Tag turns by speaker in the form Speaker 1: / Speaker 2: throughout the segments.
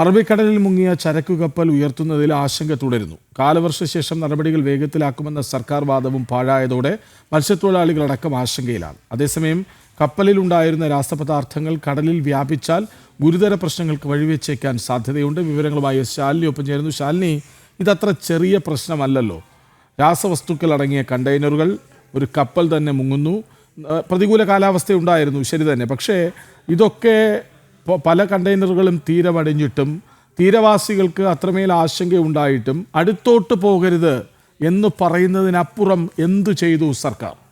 Speaker 1: അറബിക്കടലിൽ മുങ്ങിയ ചരക്കു കപ്പൽ ഉയർത്തുന്നതിൽ ആശങ്ക തുടരുന്നു. കാലവർഷശേഷം നടപടികൾ വേഗത്തിലാക്കുമെന്ന സർക്കാർ വാദവും പാഴായതോടെ മത്സ്യത്തൊഴിലാളികളടക്കം ആശങ്കയിലാണ്. അതേസമയം കപ്പലിലുണ്ടായിരുന്ന രാസപദാർത്ഥങ്ങൾ കടലിൽ വ്യാപിച്ചാൽ ഗുരുതര പ്രശ്നങ്ങൾക്ക് വഴിവെച്ചേക്കാൻ സാധ്യതയുണ്ട്. വിവരങ്ങളുമായി ശാലിനി ഒപ്പം ചേരുന്നു. ശാലിനി ഇതത്ര ചെറിയ പ്രശ്നമല്ലല്ലോ. രാസവസ്തുക്കൾ അടങ്ങിയ കണ്ടെയ്നറുകൾ ഒരു കപ്പൽ തന്നെ മുങ്ങുന്നു. പ്രതികൂല കാലാവസ്ഥ ഉണ്ടായിരുന്നു. ശരി തന്നെ. പക്ഷേ ഇതൊക്കെ പല കണ്ടെയ്നറുകളും തീരമടിഞ്ഞിട്ടും തീരവാസികൾക്ക് അത്രമേൽ ആശങ്കയുണ്ടായിട്ടും അടുത്തോട്ട് പോകരുത് എന്ന് പറയുന്നതിനപ്പുറം എന്തു ചെയ്തു സർക്കാർ?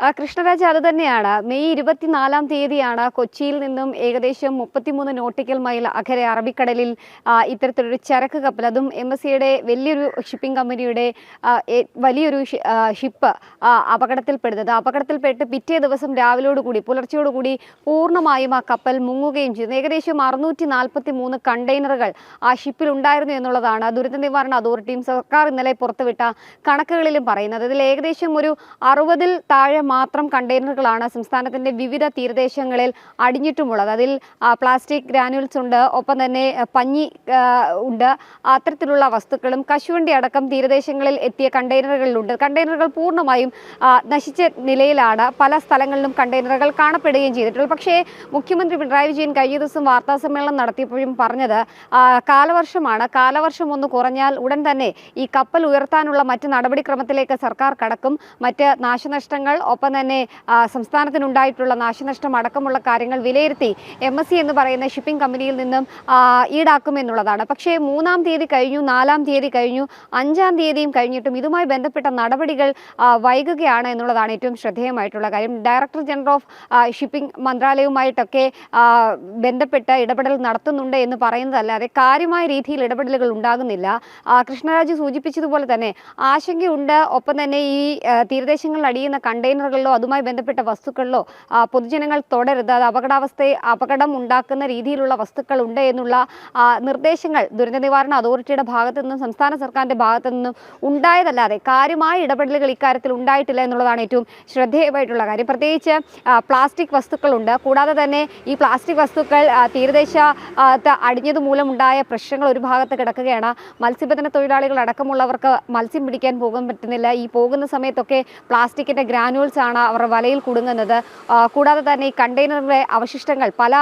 Speaker 2: കൃഷ്ണരാജ് അത് തന്നെയാണ്. മെയ് ഇരുപത്തിനാലാം തീയതിയാണ് കൊച്ചിയിൽ നിന്നും ഏകദേശം മുപ്പത്തിമൂന്ന് നോട്ടിക്കൽ മൈൽ അഖരെ അറബിക്കടലിൽ ഇത്തരത്തിലൊരു ചരക്ക് കപ്പൽ അതും എം എസ് സിയുടെ വലിയൊരു ഷിപ്പിംഗ് കമ്പനിയുടെ വലിയൊരു ഷിപ്പ് അപകടത്തിൽപ്പെടുന്നത്. അപകടത്തിൽപ്പെട്ട് പിറ്റേ ദിവസം രാവിലോടുകൂടി പുലർച്ചയോടുകൂടി പൂർണമായും ആ കപ്പൽ മുങ്ങുകയും ചെയ്തു. ഏകദേശം അറുന്നൂറ്റി നാൽപ്പത്തി മൂന്ന് കണ്ടെയ്നറുകൾ ആ ഷിപ്പിൽ ഉണ്ടായിരുന്നു എന്നുള്ളതാണ് ദുരന്ത നിവാരണ അതോറിറ്റിയും സർക്കാർ ഇന്നലെ പുറത്തുവിട്ട കണക്കുകളിലും പറയുന്നത്. ഇതിൽ ഏകദേശം ഒരു അറുപതിൽ താഴെ മാത്രം കണ്ടെയ്നറുകളാണ് സംസ്ഥാനത്തിന്റെ വിവിധ തീരദേശങ്ങളിൽ അടിഞ്ഞിട്ടുമുള്ളത്. അതിൽ പ്ലാസ്റ്റിക് ഗ്രാനുവൽസ് ഉണ്ട് ഒപ്പം തന്നെ പഞ്ഞി ഉണ്ട്. അത്തരത്തിലുള്ള വസ്തുക്കളും കശുവണ്ടി അടക്കം തീരദേശങ്ങളിൽ എത്തിയ കണ്ടെയ്നറുകളിലുണ്ട്. കണ്ടെയ്നറുകൾ പൂർണമായും നശിച്ച നിലയിലാണ് പല സ്ഥലങ്ങളിലും കണ്ടെയ്നറുകൾ കാണപ്പെടുകയും ചെയ്തിട്ടുള്ളത്. പക്ഷേ മുഖ്യമന്ത്രി പിണറായി വിജയൻ കഴിഞ്ഞ ദിവസം വാർത്താ സമ്മേളനം നടത്തിയപ്പോഴും പറഞ്ഞത് കാലവർഷമാണ്. കാലവർഷം ഒന്ന് കുറഞ്ഞാൽ ഉടൻ തന്നെ ഈ കപ്പൽ ഉയർത്താനുള്ള മറ്റ് നടപടിക്രമത്തിലേക്ക് സർക്കാർ കടക്കും. മറ്റ് നാശനഷ്ടങ്ങൾ ഒപ്പം തന്നെ സംസ്ഥാനത്തിനുണ്ടായിട്ടുള്ള നാശനഷ്ടം അടക്കമുള്ള കാര്യങ്ങൾ വിലയിരുത്തി എം എസ് സി എന്ന് പറയുന്ന ഷിപ്പിംഗ് കമ്പനിയിൽ നിന്നും ഈടാക്കുമെന്നുള്ളതാണ് പക്ഷേ മൂന്നാം തീയതി കഴിഞ്ഞു നാലാം തീയതി കഴിഞ്ഞു അഞ്ചാം തീയതിയും കഴിഞ്ഞിട്ടും ഇതുമായി ബന്ധപ്പെട്ട നടപടികൾ വൈകുകയാണ് എന്നുള്ളതാണ് ഏറ്റവും ശ്രദ്ധേയമായിട്ടുള്ള കാര്യം. ഡയറക്ടർ ജനറൽ ഓഫ് ഷിപ്പിംഗ് മന്ത്രാലയവുമായിട്ടൊക്കെ ബന്ധപ്പെട്ട ഇടപെടൽ നടത്തുന്നുണ്ട് എന്ന് പറയുന്നതല്ലാതെ കാര്യമായ രീതിയിൽ ഇടപെടലുകൾ ഉണ്ടാകുന്നില്ല. കൃഷ്ണരാജ് സൂചിപ്പിച്ചതുപോലെ തന്നെ ആശങ്കയുണ്ട്. ഒപ്പം തന്നെ ഈ തീരദേശങ്ങളിൽ അടിയുന്ന കണ്ടെയ്നറുകളിലോ അതുമായി ബന്ധപ്പെട്ട വസ്തുക്കളിലോ പൊതുജനങ്ങൾ തുടരുത് അത് അപകടാവസ്ഥയെ അപകടം ഉണ്ടാക്കുന്ന രീതിയിലുള്ള വസ്തുക്കൾ ഉണ്ട് എന്നുള്ള നിർദ്ദേശങ്ങൾ ദുരന്ത നിവാരണ അതോറിറ്റിയുടെ ഭാഗത്തു നിന്നും സംസ്ഥാന സർക്കാരിന്റെ ഭാഗത്തു നിന്നും ഉണ്ടായതല്ലാതെ കാര്യമായ ഇടപെടലുകൾ ഇക്കാര്യത്തിൽ ഉണ്ടായിട്ടില്ല എന്നുള്ളതാണ് ഏറ്റവും ശ്രദ്ധേയമായിട്ടുള്ള കാര്യം. പ്രത്യേകിച്ച് പ്ലാസ്റ്റിക് വസ്തുക്കളുണ്ട്. കൂടാതെ തന്നെ ഈ പ്ലാസ്റ്റിക് വസ്തുക്കൾ തീരദേശ അടിഞ്ഞത് മൂലമുണ്ടായ പ്രശ്നങ്ങൾ ഒരു ഭാഗത്ത് കിടക്കുകയാണ്. മത്സ്യബന്ധന തൊഴിലാളികൾ അടക്കമുള്ളവർക്ക് മത്സ്യം പിടിക്കാൻ പോകാൻ പറ്റുന്നില്ല. ഈ പോകുന്ന സമയത്തൊക്കെ പ്ലാസ്റ്റിക്കിന്റെ ഗ്രാനുവൽസ് ആണ് അവർ വലയിൽ കുടുങ്ങുന്നത്. കൂടാതെ തന്നെ ഈ കണ്ടെയ്നറിലെ അവശിഷ്ടങ്ങൾ പല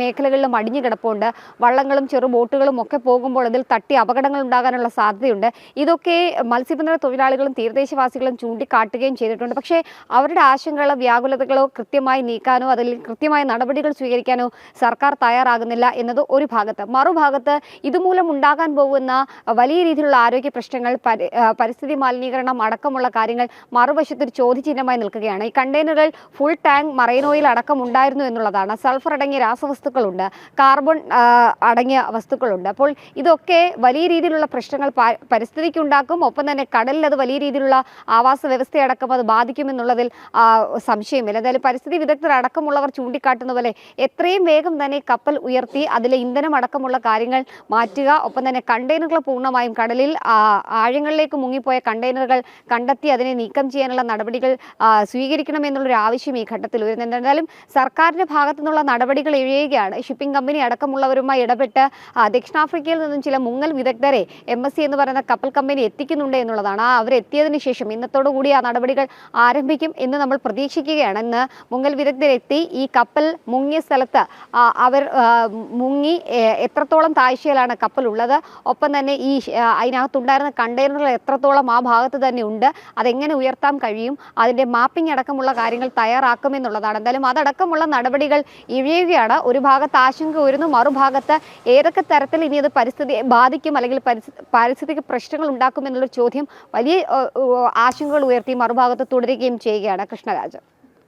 Speaker 2: മേഖലകളിലും അടിഞ്ഞു കിടപ്പുണ്ട്. വള്ളങ്ങളും ചെറു ബോട്ടുകളും ഒക്കെ പോകുമ്പോൾ അതിൽ തട്ടി അപകടങ്ങൾ ഉണ്ടാകാനുള്ള സാധ്യതയുണ്ട്. ഇതൊക്കെ മത്സ്യബന്ധന തൊഴിലാളികളും തീരദേശവാസികളും ചൂണ്ടിക്കാട്ടുകയും ചെയ്തിട്ടുണ്ട്. പക്ഷേ അവരുടെ ആശങ്കകളോ വ്യാകുലതകളോ കൃത്യമായി നീക്കാനോ അതിൽ കൃത്യമായ നടപടികൾ സ്വീകരിക്കാനോ സർക്കാർ തയ്യാറാകുന്നില്ല എന്നത് ഒരു ഭാഗത്ത്. മറുഭാഗത്ത് ഇതുമൂലം ഉണ്ടാകാൻ പോകുന്ന വലിയ രീതിയിലുള്ള ആരോഗ്യ പ്രശ്നങ്ങൾ പരിസ്ഥിതി മലിനീകരണം അടക്കമുള്ള കാര്യങ്ങൾ മറുവശത്തൊരു ചോദ്യചിഹ്നമായി ചോദ്യചിഹ്നമായി നിൽക്കുകയാണ്. ഈ കണ്ടെയ്നറുകൾ ഫുൾ ടാങ്ക് മറൈൻ ഓയിൽ അടക്കം ഉണ്ടായിരുന്നു എന്നുള്ളതാണ്. സൾഫർ അടങ്ങിയ രാസവസ്തുക്കളുണ്ട്. കാർബൺ അടങ്ങിയ വസ്തുക്കളുണ്ട്. അപ്പോൾ ഇതൊക്കെ വലിയ രീതിയിലുള്ള പ്രശ്നങ്ങൾ പരിസ്ഥിതിക്ക് ഉണ്ടാക്കും ഒപ്പം തന്നെ കടലിൽ അത് വലിയ രീതിയിലുള്ള ആവാസ വ്യവസ്ഥയടക്കം അത് ബാധിക്കുമെന്നുള്ളതിൽ സംശയമില്ല. എന്തായാലും പരിസ്ഥിതി വിദഗ്ധർ അടക്കമുള്ളവർ ചൂണ്ടിക്കാട്ടുന്ന പോലെ എത്രയും വേഗം തന്നെ കപ്പൽ ഉയർത്തി അതിലെ ഇന്ധനം അടക്കമുള്ള കാര്യങ്ങൾ മാറ്റുക. ഒപ്പം തന്നെ കണ്ടെയ്നറുകൾ പൂർണമായും കടലിൽ ആഴങ്ങളിലേക്ക് മുങ്ങിപ്പോയ കണ്ടെയ്നറുകൾ കണ്ടെത്തി അതിനെ നീക്കം ചെയ്യാനുള്ള നടപടികൾ സ്വീകരിക്കണമെന്നുള്ളൊരു ആവശ്യം ഈ ഘട്ടത്തിൽ വരുന്നുണ്ട്. എന്തായാലും സർക്കാരിന്റെ ഭാഗത്തു നിന്നുള്ള നടപടികൾ ഇഴയുകയാണ്. ഷിപ്പിംഗ് കമ്പനി അടക്കമുള്ളവരുമായി ഇടപെട്ട് ദക്ഷിണാഫ്രിക്കയിൽ നിന്നും ചില മുങ്ങൽ വിദഗ്ധരെ എം എസ് സി എന്ന് പറയുന്ന കപ്പൽ കമ്പനി എത്തിക്കുന്നുണ്ട് എന്നുള്ളതാണ്. ആ അവരെത്തിയതിനു ശേഷം ഇന്നത്തോടു കൂടി ആ നടപടികൾ ആരംഭിക്കും എന്ന് നമ്മൾ പ്രതീക്ഷിക്കുകയാണ്. ഇന്ന് മുങ്ങൽ വിദഗ്ധരെത്തി ഈ കപ്പൽ മുങ്ങിയ സ്ഥലത്ത് അവർ മുങ്ങി എത്രത്തോളം താഴ്ചയിലാണ് കപ്പൽ ഉള്ളത് ഒപ്പം തന്നെ ഈ അതിനകത്തുണ്ടായിരുന്ന കണ്ടെയ്നറുകൾ എത്രത്തോളം ആ ഭാഗത്ത് തന്നെ ഉണ്ട് അതെങ്ങനെ ഉയർത്താൻ കഴിയും അതിന്റെ മാപ്പിംഗ് അടക്കമുള്ള കാര്യങ്ങൾ തയ്യാറാക്കുമെന്നുള്ളതാണ്. എന്തായാലും അതടക്കമുള്ള നടപടികൾ ഇഴയുകയാണ് ഒരു ഭാഗത്ത് ആശങ്ക ഉയരുന്നു. മറുഭാഗത്ത് ഏതൊക്കെ തരത്തിൽ ഇനി അത് പരിസ്ഥിതിയെ ബാധിക്കും അല്ലെങ്കിൽ പരിസ്ഥി- പാരിസ്ഥിതിക പ്രശ്നങ്ങൾ ഉണ്ടാക്കും ചോദ്യം വലിയ ആശങ്കകൾ ഉയർത്തി മറുഭാഗത്ത് തുടരുകയും ചെയ്യുകയാണ് കൃഷ്ണരാജ്.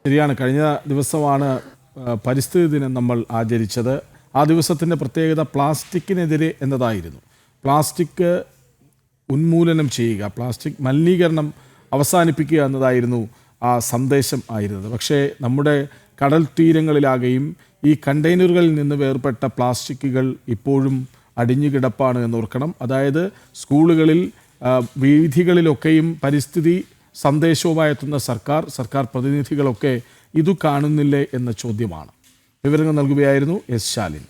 Speaker 1: ശരിയാണ്. കഴിഞ്ഞ ദിവസമാണ് പരിസ്ഥിതി ദിനം നമ്മൾ ആചരിച്ചത്. ആ ദിവസത്തിന്റെ പ്രത്യേകത പ്ലാസ്റ്റിക്കിനെതിരെ എന്നതായിരുന്നു. പ്ലാസ്റ്റിക് ഉന്മൂലനം ചെയ്യുക പ്ലാസ്റ്റിക് മലിനീകരണം അവസാനിപ്പിക്കുക എന്നതായിരുന്നു ആ സന്ദേശം ആയിരുന്നത്. പക്ഷേ നമ്മുടെ കടൽ തീരങ്ങളിലാകെയും ഈ കണ്ടെയ്നറുകളിൽ നിന്ന് വേർപെട്ട പ്ലാസ്റ്റിക്കുകൾ ഇപ്പോഴും അടിഞ്ഞു എന്ന് ഓർക്കണം അതായത് സ്കൂളുകളിൽ വീഥികളിലൊക്കെയും പരിസ്ഥിതി സന്ദേശവുമായി എത്തുന്ന സർക്കാർ സർക്കാർ പ്രതിനിധികളൊക്കെ ഇതു കാണുന്നില്ലേ എന്ന ചോദ്യമാണ്. വിവരങ്ങൾ നൽകുകയായിരുന്നു എസ് ശാലിൻ.